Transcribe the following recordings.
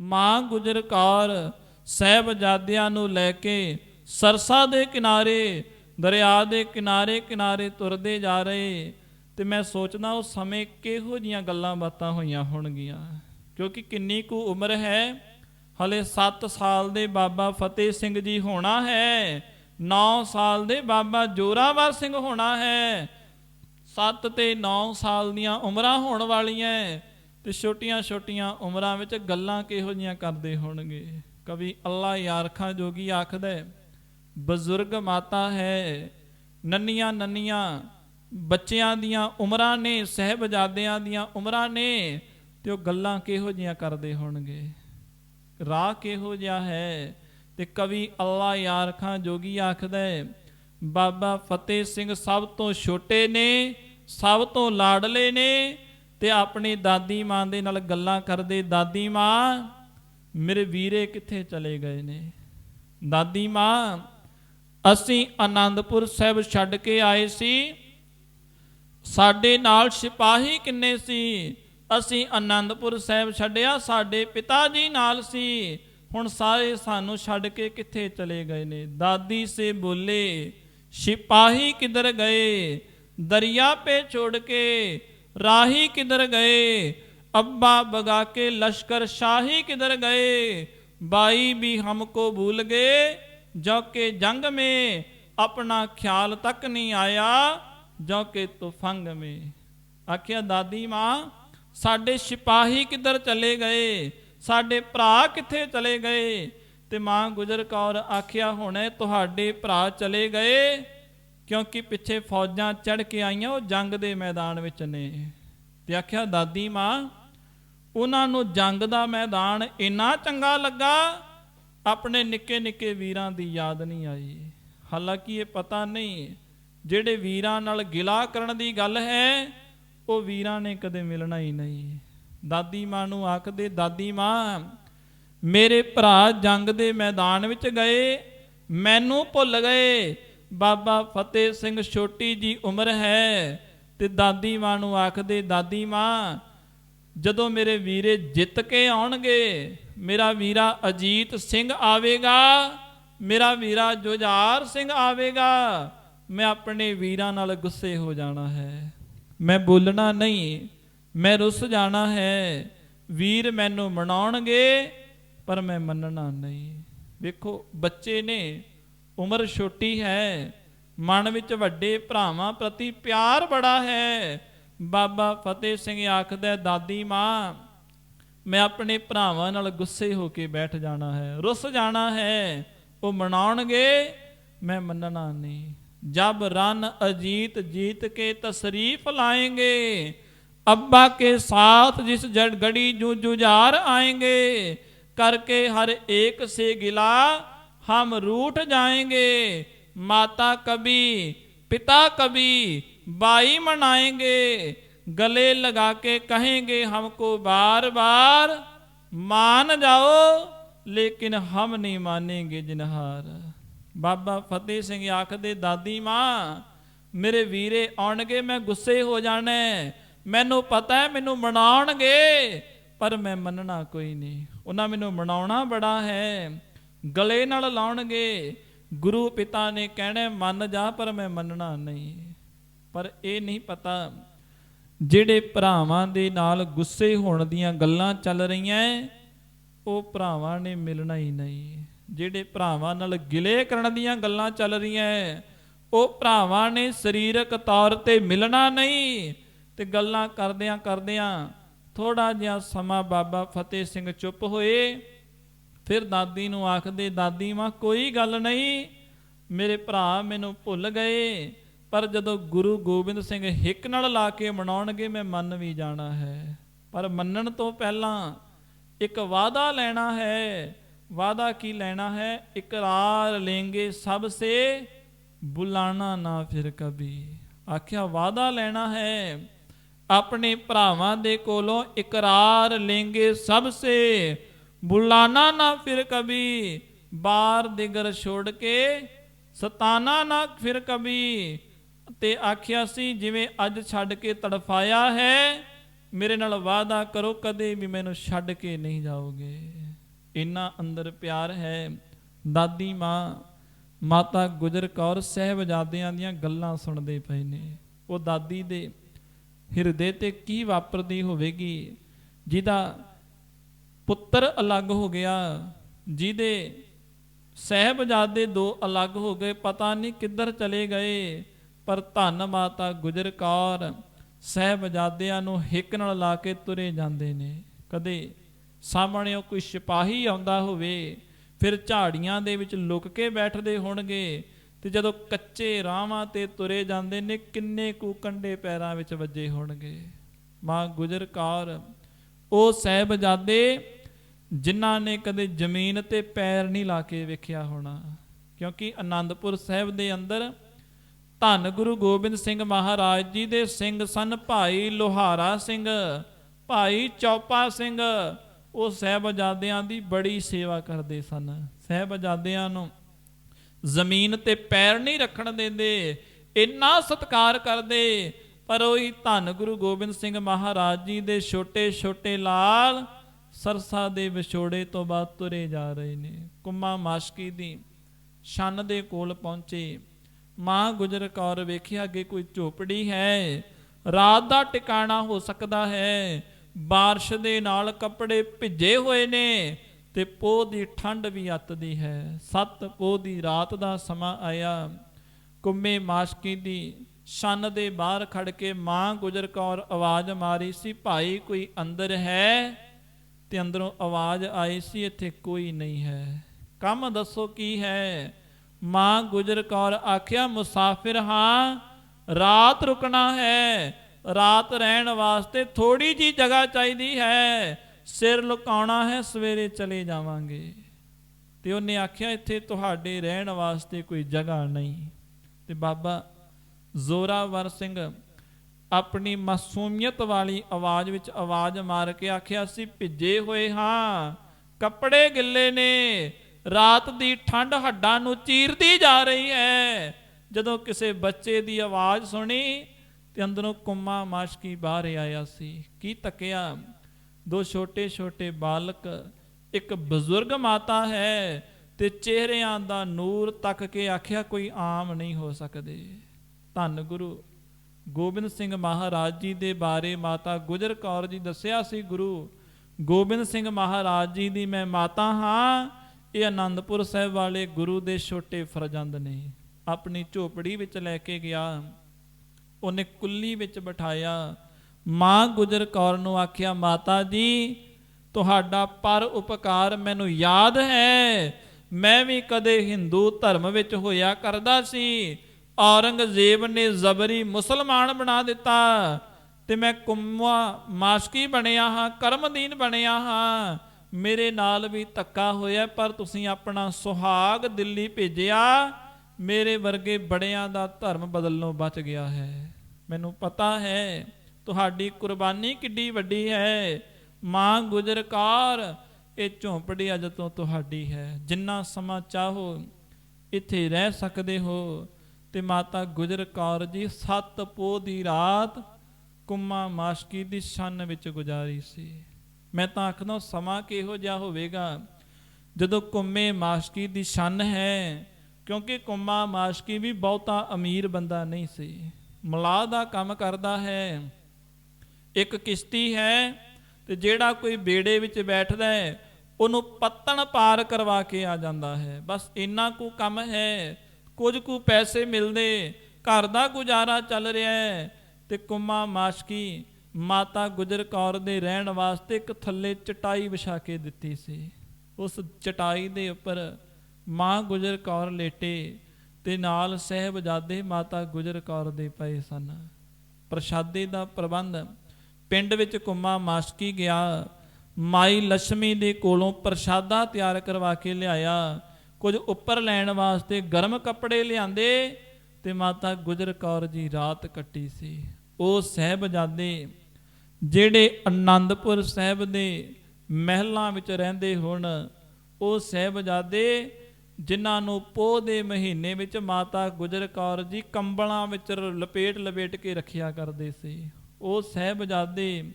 ਮਾਂ ਗੁਜਰ ਕੌਰ ਸਹਿਬਜ਼ਾਦਿਆਂ ਨੂੰ ਲੈ ਕੇ ਸਰਸਾ ਦੇ ਕਿਨਾਰੇ, ਦਰਿਆ ਦੇ ਕਿਨਾਰੇ ਕਿਨਾਰੇ ਤੁਰਦੇ ਜਾ ਰਹੇ। ਤੇ ਮੈਂ ਸੋਚਦਾ ਉਸ ਸਮੇਂ ਕਿਹੋ ਜੀਆਂ ਗੱਲਾਂ ਬਾਤਾਂ ਹੋਈਆਂ ਹੋਣਗੀਆਂ। ਕਿਉਂਕਿ ਕਿੰਨੀ ਕੁ ਉਮਰ ਹੈ, ਹਲੇ 7 ਸਾਲ ਦੇ ਬਾਬਾ ਫਤਿਹ ਸਿੰਘ ਜੀ ਹੋਣਾ ਹੈ 9 ਸਾਲ ਦੇ ਬਾਬਾ ਜੋਰਾਵਰ ਸਿੰਘ ਹੋਣਾ ਹੈ। 7 ਤੇ 9 ਸਾਲ ਦੀਆਂ ਉਮਰਾਂ ਹੋਣ ਵਾਲੀਆਂ। ਤੇ ਛੋਟੀਆਂ-ਛੋਟੀਆਂ ਉਮਰਾਂ ਵਿੱਚ ਗੱਲਾਂ ਕਿਹੋ ਜੀਆਂ ਕਰਦੇ ਹੋਣਗੇ? ਕਵੀ ਅੱਲਾ ਯਾਰਖਾਂ ਜੋਗੀ ਆਖਦਾ ਬਜ਼ੁਰਗ ਮਾਤਾ ਹੈ, ਨੰਨੀਆਂ ਨੰਨੀਆਂ, ਬੱਚਿਆਂ ਦੀਆਂ ਉਮਰਾਂ ਨੇ, ਸਹਿਬਜ਼ਾਦਿਆਂ ਦੀਆਂ ਉਮਰਾਂ ਨੇ, ਤੇ ਉਹ ਗੱਲਾਂ ਕਿਹੋ ਜੀਆਂ ਕਰਦੇ ਹੋਣਗੇ? ਰਾਹ ਕਿਹੋ ਜਿਹਾ ਹੈ? ਤੇ ਕਵੀ ਅੱਲਾ ਯਾਰਖਾਂ ਜੋਗੀ ਆਖਦਾ ਬਾਬਾ ਫਤਿਹ ਸਿੰਘ ਸਭ ਤੋਂ ਛੋਟੇ ਨੇ, ਸਭ ਤੋਂ ਲਾਡਲੇ ਨੇ ਤੇ ਆਪਣੀ ਦਾਦੀ ਮਾਂ ਦੇ ਨਾਲ ਗੱਲਾਂ ਕਰਦੇ। ਦਾਦੀ ਮਾਂ, ਮੇਰੇ ਵੀਰੇ ਕਿੱਥੇ ਚਲੇ ਗਏ ਨੇ? ਦਾਦੀ ਮਾਂ, ਅਸੀਂ ਆਨੰਦਪੁਰ ਸਾਹਿਬ ਛੱਡ ਕੇ ਆਏ ਸੀ। ਸਾਡੇ ਨਾਲ ਸਿਪਾਹੀ ਕਿੰਨੇ ਸੀ? ਅਸੀਂ ਆਨੰਦਪੁਰ ਸਾਹਿਬ ਛੱਡਿਆ, ਸਾਡੇ ਪਿਤਾ ਜੀ ਨਾਲ ਸੀ। ਹੁਣ ਸਾਰੇ ਸਾਨੂੰ ਛੱਡ ਕੇ ਕਿੱਥੇ ਚਲੇ ਗਏ ਨੇ? ਦਾਦੀ ਸੇ ਬੋਲੇ, ਸਿਪਾਹੀ ਕਿਧਰ ਗਏ? ਦਰਿਆ ਪੇ ਛੋੜ ਕੇ राही किधर गए अब्बा बगा के लश्कर शाही किधर गए भाई भी हमको भूल गए जो के जंग में अपना ख्याल तक नहीं आया ਜੋ ਕਿ ਤੁਫੰਗ ਮੇ ਆਖਿਆ ਦਾਦੀ ਮਾਂ ਸਾਡੇ ਸਿਪਾਹੀ ਕਿੱਧਰ ਚਲੇ ਗਏ ਸਾਡੇ ਭਰਾ ਕਿੱਥੇ ਚਲੇ ਗਏ ਤੇ ਮਾਂ ਗੁਜਰ ਕੌਰ ਆਖਿਆ ਹੁਣੇ ਤੁਹਾਡੇ ਭਰਾ ਚਲੇ ਗਏ ਕਿਉਂਕਿ ਪਿੱਛੇ ਫੌਜਾਂ ਚੜ ਕੇ ਆਈਆਂ, ਉਹ ਜੰਗ ਦੇ ਮੈਦਾਨ ਵਿੱਚ ਨੇ। ਤੇ ਆਖਿਆ, ਦਾਦੀ ਮਾਂ, ਉਹਨਾਂ ਨੂੰ ਜੰਗ ਦਾ ਮੈਦਾਨ ਇੰਨਾ ਚੰਗਾ ਲੱਗਾ, ਆਪਣੇ ਨਿੱਕੇ ਨਿੱਕੇ ਵੀਰਾਂ ਦੀ ਯਾਦ ਨਹੀਂ ਆਈ। ਹਾਲਾਂਕਿ ਇਹ ਪਤਾ ਨਹੀਂ, ਜਿਹੜੇ ਵੀਰਾਂ ਨਾਲ ਗਿਲਾ ਕਰਨ ਦੀ ਗੱਲ ਹੈ, ਉਹ ਵੀਰਾਂ ਨੇ ਕਦੇ ਮਿਲਣਾ ਹੀ ਨਹੀਂ। ਦਾਦੀ ਮਾਂ ਨੂੰ ਆਖਦੇ, ਦਾਦੀ ਮਾਂ, ਮੇਰੇ ਭਰਾ ਜੰਗ ਦੇ ਮੈਦਾਨ ਵਿੱਚ ਗਏ, ਮੈਨੂੰ ਭੁੱਲ ਗਏ ਬਾਬਾ ਫਤਿਹ ਸਿੰਘ ਛੋਟੀ ਜੀ ਉਮਰ ਹੈ ਤੇ ਦਾਦੀ ਮਾਂ ਨੂੰ ਆਖਦੇ, ਦਾਦੀ ਮਾਂ, ਜਦੋਂ ਮੇਰੇ ਵੀਰੇ ਜਿੱਤ ਕੇ ਆਉਣਗੇ, ਮੇਰਾ ਵੀਰਾ ਅਜੀਤ ਸਿੰਘ ਆਵੇਗਾ, ਮੇਰਾ ਵੀਰਾ ਜੁਝਾਰ ਸਿੰਘ ਆਵੇਗਾ, ਮੈਂ ਆਪਣੇ ਵੀਰਾਂ ਨਾਲ ਗੁੱਸੇ ਹੋ ਜਾਣਾ ਹੈ। ਮੈਂ ਬੋਲਣਾ ਨਹੀਂ, ਮੈਂ ਰੁੱਸ ਜਾਣਾ ਹੈ। ਵੀਰ ਮੈਨੂੰ ਮਨਾਉਣਗੇ, ਪਰ ਮੈਂ ਮੰਨਣਾ ਨਹੀਂ। ਵੇਖੋ, ਬੱਚੇ ਨੇ ਉਮਰ ਛੋਟੀ ਹੈ, ਮਨ ਵਿੱਚ ਵੱਡੇ ਭਰਾਵਾਂ ਪ੍ਰਤੀ ਪਿਆਰ ਬੜਾ ਹੈ। ਬਾਬਾ ਫਤਿਹ ਸਿੰਘ ਆਖਦਾ ਦਾਦੀ ਮਾਂ, ਮੈਂ ਆਪਣੇ ਭਰਾਵਾਂ ਨਾਲ ਗੁੱਸੇ ਹੋ ਕੇ ਬੈਠ ਜਾਣਾ ਹੈ, ਰੁੱਸ ਜਾਣਾ ਹੈ, ਉਹ ਮਨਾਉਣਗੇ, ਮੈਂ ਮੰਨਣਾ ਨਹੀਂ। ਜਬ ਰਨ ਅਜੀਤ ਜੀਤ ਕੇ ਤਸਰੀਫ ਲਾਏਗੇ, ਅੱਬਾ ਕੇ ਸਾਥ ਜਿਸ ਜੜ ਗੜੀ ਜੂ ਜੁਝਾਰ ਆਏਗੇ, ਕਰਕੇ ਹਰ ਏਕ ਸੇ ਗਿਲਾ हम रूठ जाएंगे माता कभी पिता कभी बाई मनाएंगे गले लगा के कहेंगे हमको बार बार मान जाओ लेकिन हम नहीं मानेंगे जिनहार ਬਾਬਾ ਫਤਿਹ ਸਿੰਘ ਆਖਦੇ ਦਾਦੀ ਮਾਂ ਮੇਰੇ ਵੀਰੇ ਆਉਣਗੇ ਮੈਂ ਗੁੱਸੇ ਹੋ ਜਾਣਾ ਹੈ। ਮੈਨੂੰ ਪਤਾ ਹੈ ਮੈਨੂੰ ਮਨਾਉਣਗੇ ਪਰ ਮੈਂ ਮੰਨਣਾ ਕੋਈ ਨਹੀਂ ਉਹਨਾਂ ਮੈਨੂੰ ਮਨਾਉਣਾ ਬੜਾ ਹੈ ਗਲੇ ਨਾਲ ਲਾਉਣਗੇ, ਗੁਰੂ ਪਿਤਾ ਨੇ ਕਹਿਣਾ, ਮੰਨ ਜਾ, ਪਰ ਮੈਂ ਮੰਨਣਾ ਨਹੀਂ। ਪਰ ਇਹ ਨਹੀਂ ਪਤਾ ਜਿਹੜੇ ਭਰਾਵਾਂ ਦੇ ਨਾਲ ਗੁੱਸੇ ਹੋਣ ਦੀਆਂ ਗੱਲਾਂ ਚੱਲ ਰਹੀਆਂ, ਉਹ ਭਰਾਵਾਂ ਨੇ ਮਿਲਣਾ ਹੀ ਨਹੀਂ। ਜਿਹੜੇ ਭਰਾਵਾਂ ਨਾਲ ਗਿਲੇ ਕਰਨ ਦੀਆਂ ਗੱਲਾਂ ਚੱਲ ਰਹੀਆਂ, ਉਹ ਭਰਾਵਾਂ ਨੇ ਸਰੀਰਕ ਤੌਰ ਤੇ ਮਿਲਣਾ ਨਹੀਂ। ਤੇ ਗੱਲਾਂ ਕਰਦਿਆਂ ਕਰਦਿਆਂ ਥੋੜਾ ਜਿਹਾ ਸਮਾਂ ਬਾਬਾ ਫਤਿਹ ਸਿੰਘ ਚੁੱਪ ਹੋਏ। ਫਿਰ ਦਾਦੀ ਨੂੰ ਆਖਦੇ, ਦਾਦੀ ਮਾਂ, ਕੋਈ ਗੱਲ ਨਹੀਂ। ਮੇਰੇ ਭਰਾ ਮੈਨੂੰ ਭੁੱਲ ਗਏ, ਪਰ ਜਦੋਂ ਗੁਰੂ ਗੋਬਿੰਦ ਸਿੰਘ ਹਿੱਕ ਨਾਲ ਲਾ ਕੇ ਮਨਾਉਣਗੇ, ਮੈਂ ਮੰਨ ਵੀ ਜਾਣਾ ਹੈ। ਪਰ ਮੰਨਣ ਤੋਂ ਪਹਿਲਾਂ ਇੱਕ ਵਾਦਾ ਲੈਣਾ ਹੈ। ਵਾਦਾ ਕੀ ਲੈਣਾ ਹੈ? ਇਕਰਾਰ ਲੈਂਗੇ ਸਭ ਸੇ, ਬੁਲਾਣਾ ਨਾ ਫਿਰ ਕਭੀ। ਆਖਿਆ ਵਾਦਾ ਲੈਣਾ ਹੈ। ਆਪਣੇ ਭਰਾਵਾਂ ਦੇ ਕੋਲੋਂ ਇਕਰਾਰ ਲੈਂਗੇ ਸਭ ਸੇ ਬੁਲਾਣਾ ਨਾ ਫਿਰ ਕਬੀ ਬਾਰ ਦਿਗਰ ਛੋੜ ਕੇ, ਸਤਾਨਾ ਨਾ ਫਿਰ ਕਬੀ ਤੇ ਆਖਿਆ ਸੀ, ਜਿਵੇਂ ਅੱਜ ਛੱਡ ਕੇ ਤੜਫਾਇਆ ਹੈ, ਮੇਰੇ ਨਾਲ ਵਾਅਦਾ ਕਰੋ, ਕਦੇ ਵੀ ਮੈਨੂੰ ਛੱਡ ਕੇ ਨਹੀਂ ਜਾਓਗੇ। ਇੰਨਾ ਅੰਦਰ ਪਿਆਰ ਹੈ। ਦਾਦੀ ਮਾਂ, ਮਾਤਾ ਗੁਜਰ ਕੌਰ ਸਹਿਬਜ਼ਾਦਿਆਂ ਦੀਆਂ ਗੱਲਾਂ ਸੁਣਦੇ ਪਏ ਨੇ। ਉਹ ਦਾਦੀ ਦੇ ਹਿਰਦੇ ਤੇ ਕੀ ਵਾਪਰਦੀ ਹੋਵੇਗੀ, ਜਿਹਦਾ ਪੁੱਤਰ ਅਲੱਗ ਹੋ ਗਿਆ, ਜਿਹਦੇ ਸਹਿਬਜ਼ਾਦੇ ਦੋ ਅਲੱਗ ਹੋ ਗਏ, ਪਤਾ ਨਹੀਂ ਕਿੱਧਰ ਚਲੇ ਗਏ, ਪਰ ਧੰਨ ਮਾਤਾ ਗੁਜਰ ਕੌਰ ਸਹਿਬਜ਼ਾਦਿਆਂ ਨੂੰ ਹਿੱਕ ਨਾਲ ਲਾ ਕੇ ਤੁਰੇ ਜਾਂਦੇ ਨੇ। ਕਦੇ ਸਾਹਮਣੇ ਕੋਈ ਸਿਪਾਹੀ ਆਉਂਦਾ ਹੋਵੇ, ਫਿਰ ਝਾੜੀਆਂ ਦੇ ਵਿੱਚ ਲੁਕ ਕੇ ਬੈਠਦੇ ਹੋਣਗੇ, ਤੇ ਜਦੋਂ ਕੱਚੇ ਰਾਹਾਂ ਤੇ ਤੁਰੇ ਜਾਂਦੇ ਨੇ, ਕਿੰਨੇ ਕੁ ਕੰਡੇ ਪੈਰਾਂ ਵਿੱਚ ਵੱਜੇ ਹੋਣਗੇ। ਮਾਂ ਗੁਜਰ ਕੌਰ, ਉਹ ਸਹਿਬਜ਼ਾਦੇ ਜਿਨ੍ਹਾਂ ਨੇ ਕਦੇ ਜ਼ਮੀਨ ਤੇ ਪੈਰ ਨਹੀਂ ਲਾ ਕੇ ਵੇਖਿਆ ਹੋਣਾ, ਕਿਉਂਕਿ ਆਨੰਦਪੁਰ ਸਾਹਿਬ ਦੇ ਅੰਦਰ ਧੰਨ ਗੁਰੂ ਗੋਬਿੰਦ ਸਿੰਘ ਮਹਾਰਾਜ ਜੀ ਦੇ ਸਿੰਘ ਸਨ ਭਾਈ ਲੋਹਾਰਾ ਸਿੰਘ, ਭਾਈ ਚੌਪਾ ਸਿੰਘ। ਉਹ ਸਹਿਬਜ਼ਾਦਿਆਂ ਦੀ ਬੜੀ ਸੇਵਾ ਕਰਦੇ ਸਨ। ਸਹਿਬਜ਼ਾਦਿਆਂ ਨੂੰ ਜ਼ਮੀਨ ਤੇ ਪੈਰ ਨਹੀਂ ਰੱਖਣ ਦਿੰਦੇ, ਇੰਨਾ ਸਤਿਕਾਰ ਕਰਦੇ, ਪਰ ਉਹੀ ਧੰਨ ਗੁਰੂ ਗੋਬਿੰਦ ਸਿੰਘ ਮਹਾਰਾਜ ਜੀ ਦੇ ਛੋਟੇ ਛੋਟੇ ਲਾਲ ਸਰਸਾ ਦੇ ਵਿਛੋੜੇ ਤੋਂ ਬਾਅਦ ਤੁਰੇ ਜਾ ਰਹੇ ਨੇ। ਕੁੰਮਾ ਮਾਸ਼ਕੀ ਦੀ ਛੰਨ ਦੇ ਕੋਲ ਪਹੁੰਚੇ। ਮਾਂ ਗੁਜਰ ਕੌਰ ਵੇਖਿਆ ਅੱਗੇ ਕੋਈ ਝੋਪੜੀ ਹੈ? ਰਾਤ ਦਾ ਟਿਕਾਣਾ ਹੋ ਸਕਦਾ ਹੈ? ਬਾਰਿਸ਼ ਦੇ ਨਾਲ ਕੱਪੜੇ ਭਿੱਜੇ ਹੋਏ ਨੇ ਤੇ ਪੋਹ ਦੀ ਠੰਡ ਵੀ ਅੱਤਦੀ ਹੈ। ਸੱਤ ਪੋਹ ਦੀ ਰਾਤ ਦਾ ਸਮਾਂ ਆਇਆ। ਕੁੰਮੇ ਮਾਸ਼ਕੀ ਦੀ ਛੰਨ ਦੇ ਬਾਹਰ ਖੜ ਕੇ ਮਾਂ ਗੁਜਰ ਕੌਰ ਆਵਾਜ਼ ਮਾਰੀ ਸੀ ਭਾਈ ਕੋਈ ਅੰਦਰ ਹੈ? ਤੇ ਅੰਦਰੋਂ ਆਵਾਜ਼ ਆਈ ਸੀ, ਇੱਥੇ ਕੋਈ ਨਹੀਂ ਹੈ। ਕੰਮ ਦੱਸੋ ਕੀ ਹੈ? ਮਾਂ ਗੁਜਰ ਕੌਰ ਆਖਿਆ, ਮੁਸਾਫਿਰ ਹਾਂ, ਰਾਤ ਰੁਕਣਾ ਹੈ। ਰਾਤ ਰਹਿਣ ਵਾਸਤੇ ਥੋੜੀ ਜੀ ਜਗ੍ਹਾ ਚਾਹੀਦੀ ਹੈ। ਸਿਰ ਲੁਕਾਉਣਾ ਹੈ, ਸਵੇਰੇ ਚਲੇ ਜਾਵਾਂਗੇ। ਤੇ ਉਹਨੇ ਆਖਿਆ, ਇੱਥੇ ਤੁਹਾਡੇ ਰਹਿਣ ਵਾਸਤੇ ਕੋਈ ਜਗ੍ਹਾ ਨਹੀਂ। ਤੇ ਬਾਬਾ ਜ਼ੋਰਾਵਰ ਸਿੰਘ ਆਪਣੀ ਮਾਸੂਮੀਅਤ ਵਾਲੀ ਆਵਾਜ਼ ਵਿੱਚ ਆਵਾਜ਼ ਮਾਰ ਕੇ ਆਖਿਆ ਸੀ ਭਿੱਜੇ ਹੋਏ ਹਾਂ, ਕੱਪੜੇ ਗਿੱਲੇ ਨੇ, ਰਾਤ ਦੀ ਠੰਡ ਹੱਡਾਂ ਨੂੰ ਚੀਰਦੀ ਜਾ ਰਹੀ ਹੈ। ਜਦੋਂ ਕਿਸੇ ਬੱਚੇ ਦੀ ਆਵਾਜ਼ ਸੁਣੀ ਤੇ ਅੰਦਰੋਂ ਕੁੰਮਾ ਮਾਸ਼ਕੀ ਬਾਹਰ ਆਇਆ ਸੀ। ਕੀ ਤੱਕਿਆ? ਦੋ ਛੋਟੇ ਛੋਟੇ ਬਾਲਕ, ਇੱਕ ਬਜ਼ੁਰਗ ਮਾਤਾ ਹੈ ਤੇ ਚਿਹਰਿਆਂ ਦਾ ਨੂਰ ਤੱਕ ਕੇ ਆਖਿਆ, ਕੋਈ ਆਮ ਨਹੀਂ ਹੋ ਸਕਦੇ। ਧੰਨ ਗੁਰੂ ਗੋਬਿੰਦ ਸਿੰਘ ਮਹਾਰਾਜ ਜੀ ਦੇ ਬਾਰੇ ਮਾਤਾ ਗੁਜਰ ਕੌਰ ਜੀ ਦੱਸਿਆ ਸੀ, ਗੁਰੂ ਗੋਬਿੰਦ ਸਿੰਘ ਮਹਾਰਾਜ ਜੀ ਦੀ ਮੈਂ ਮਾਤਾ ਹਾਂ, ਇਹ ਆਨੰਦਪੁਰ ਸਾਹਿਬ ਵਾਲੇ ਗੁਰੂ ਦੇ ਛੋਟੇ ਫਰਜ਼ੰਦ ਨੇ। ਆਪਣੀ ਝੋਪੜੀ ਵਿੱਚ ਲੈ ਕੇ ਗਿਆ, ਉਹਨੇ ਕੁੱਲੀ ਵਿੱਚ ਬਿਠਾਇਆ। ਮਾਂ ਗੁਜਰ ਕੌਰ ਨੂੰ ਆਖਿਆ, ਮਾਤਾ ਜੀ, ਤੁਹਾਡਾ ਪਰ ਉਪਕਾਰ ਮੈਨੂੰ ਯਾਦ ਹੈ, ਮੈਂ ਵੀ ਕਦੇ ਹਿੰਦੂ ਧਰਮ ਵਿੱਚ ਹੋਇਆ ਕਰਦਾ ਸੀ। ਔਰੰਗਜ਼ੇਬ ਨੇ ਜ਼ਬਰੀ ਮੁਸਲਮਾਨ ਬਣਾ ਦਿੱਤਾ ਤੇ ਮੈਂ ਕੁੰਮਾ ਮਾਸ਼ਕੀ ਬਣਿਆ ਹਾਂ, ਕਰਮਦੀਨ ਬਣਿਆ ਹਾਂ। ਮੇਰੇ ਨਾਲ ਵੀ ਧੱਕਾ ਹੋਇਆ, ਪਰ ਤੁਸੀਂ ਆਪਣਾ ਸੁਹਾਗ ਦਿੱਲੀ ਭੇਜਿਆ। ਮੇਰੇ ਵਰਗੇ ਬੜਿਆਂ ਦਾ ਧਰਮ ਬਦਲਣੋਂ ਬਚ ਗਿਆ ਹੈ। ਮੈਨੂੰ ਪਤਾ ਹੈ, ਤੁਹਾਡੀ ਕੁਰਬਾਨੀ ਕਿੱਡੀ ਵੱਡੀ ਹੈ। ਮਾਂ ਗੁਜ਼ਰਕਾਰ ਇਹ ਝੌਂਪੜੀ ਅਜ ਤੋਂ ਤੁਹਾਡੀ ਹੈ। ਜਿੰਨਾ ਸਮਾਂ ਚਾਹੋ, ਇੱਥੇ ਰਹਿ ਸਕਦੇ ਹੋ। ਤੇ ਮਾਤਾ ਗੁਜਰ ਕੌਰ ਜੀ ਸੱਤ ਪੋਹ ਦੀ ਰਾਤ ਕੁੰਮਾ ਮਾਸ਼ਕੀ ਦੀ ਛੰਨ ਵਿੱਚ ਗੁਜ਼ਾਰੀ ਸੀ। ਮੈਂ ਤਾਂ ਆਖਦਾ ਸਮਾਂ ਕਿਹੋ ਜਿਹਾ ਹੋਵੇਗਾ ਜਦੋਂ ਕੁੰਮੇ ਮਾਸ਼ਕੀ ਦੀ ਛੰਨ ਹੈ, ਕਿਉਂਕਿ ਕੁੰਮਾ ਮਾਸ਼ਕੀ ਵੀ ਬਹੁਤਾ ਅਮੀਰ ਬੰਦਾ ਨਹੀਂ ਸੀ। ਮਲਾਹ ਦਾ ਕੰਮ ਕਰਦਾ ਹੈ, ਇੱਕ ਕਿਸ਼ਤੀ ਹੈ ਤੇ ਜਿਹੜਾ ਕੋਈ ਬੇੜੇ ਵਿੱਚ ਬੈਠਦਾ ਹੈ, ਉਹਨੂੰ ਪੱਤਣ ਪਾਰ ਕਰਵਾ ਕੇ ਆ ਜਾਂਦਾ ਹੈ। ਬਸ ਇੰਨਾ ਕੁ ਕੰਮ ਹੈ ਕੁਝ ਕੁ ਪੈਸੇ ਮਿਲਦੇ ਘਰ ਦਾ ਗੁਜ਼ਾਰਾ ਚੱਲ ਰਿਹਾ ਹੈ। ਤੇ ਕੁੰਮਾ ਮਾਸ਼ਕੀ, ਮਾਤਾ ਗੁਜਰ ਕੌਰ ਦੇ ਰਹਿਣ ਵਾਸਤੇ ਇੱਕ ਥੱਲੇ ਚਟਾਈ ਵਿਛਾ ਕੇ ਦਿੱਤੀ ਸੀ। ਉਸ ਚਟਾਈ ਦੇ ਉੱਪਰ ਮਾਂ ਗੁਜਰ ਕੌਰ ਲੇਟੇ ਤੇ ਨਾਲ ਸਹਿਬਜ਼ਾਦੇ ਮਾਤਾ ਗੁਜਰ ਕੌਰ ਦੇ ਪਏ ਸਨ। ਪ੍ਰਸ਼ਾਦੇ ਦਾ ਪ੍ਰਬੰਧ ਪਿੰਡ ਵਿੱਚ ਕੁੰਮਾ ਮਾਸ਼ਕੀ ਗਿਆ, ਮਾਈ ਲక్ష్ਮੀ ਦੇ ਕੋਲੋਂ ਪ੍ਰਸ਼ਾਦਾ ਤਿਆਰ ਕਰਵਾ ਕੇ ਲਿਆਇਆ। ਕੁਝ ਉੱਪਰ ਲੈਣ ਵਾਸਤੇ ਗਰਮ ਕੱਪੜੇ ਲਿਆਂਦੇ ਤੇ ਮਾਤਾ ਗੁਜਰ ਕੌਰ ਜੀ ਰਾਤ ਕੱਟੀ ਸੀ। ਉਹ ਸਹਿਬਜ਼ਾਦੇ ਜਿਹੜੇ ਆਨੰਦਪੁਰ ਸਾਹਿਬ ਦੇ ਮਹਿਲਾਂ ਵਿੱਚ ਰਹਿੰਦੇ ਹੁਣ, ਉਹ ਸਹਿਬਜ਼ਾਦੇ ਜਿਨ੍ਹਾਂ ਨੂੰ ਪੋਹ ਦੇ ਮਹੀਨੇ ਵਿੱਚ ਮਾਤਾ ਗੁਜਰ ਕੌਰ ਜੀ ਕੰਬਲਾਂ ਵਿੱਚ ਲਪੇਟ ਲਪੇਟ ਕੇ ਰੱਖਿਆ ਕਰਦੇ ਸੀ। ਉਹ ਸਹਿਬਜ਼ਾਦੇ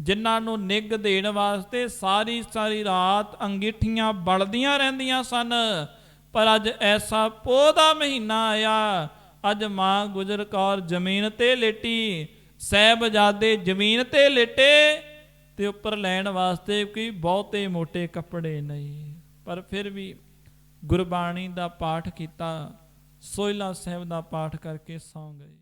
ਜਿਨ੍ਹਾਂ ਨੂੰ ਨਿੱਘ ਦੇਣ ਵਾਸਤੇ ਸਾਰੀ ਸਾਰੀ ਰਾਤ ਅੰਗੀਠੀਆਂ ਬਲਦੀਆਂ ਰਹਿੰਦੀਆਂ ਸਨ। ਪਰ ਅੱਜ ਐਸਾ ਪੋਹ ਦਾ ਮਹੀਨਾ ਆਇਆ, ਅੱਜ ਮਾਂ ਗੁਜਰ ਕੌਰ ਜ਼ਮੀਨ ਤੇ ਲੇਟੀ, ਸਹਿਬਜ਼ਾਦੇ ਜ਼ਮੀਨ ਤੇ ਲੇਟੇ ਤੇ ਉੱਪਰ ਲੈਣ ਵਾਸਤੇ ਕੋਈ ਬਹੁਤੇ ਮੋٹے ਕੱਪੜੇ ਨਹੀਂ। ਪਰ ਫਿਰ ਵੀ ਗੁਰਬਾਣੀ ਦਾ ਪਾਠ ਕੀਤਾ ਸੋਇਲਾ ਸਾਹਿਬ ਦਾ ਪਾਠ ਕਰਕੇ ਸੌਂ ਗਏ।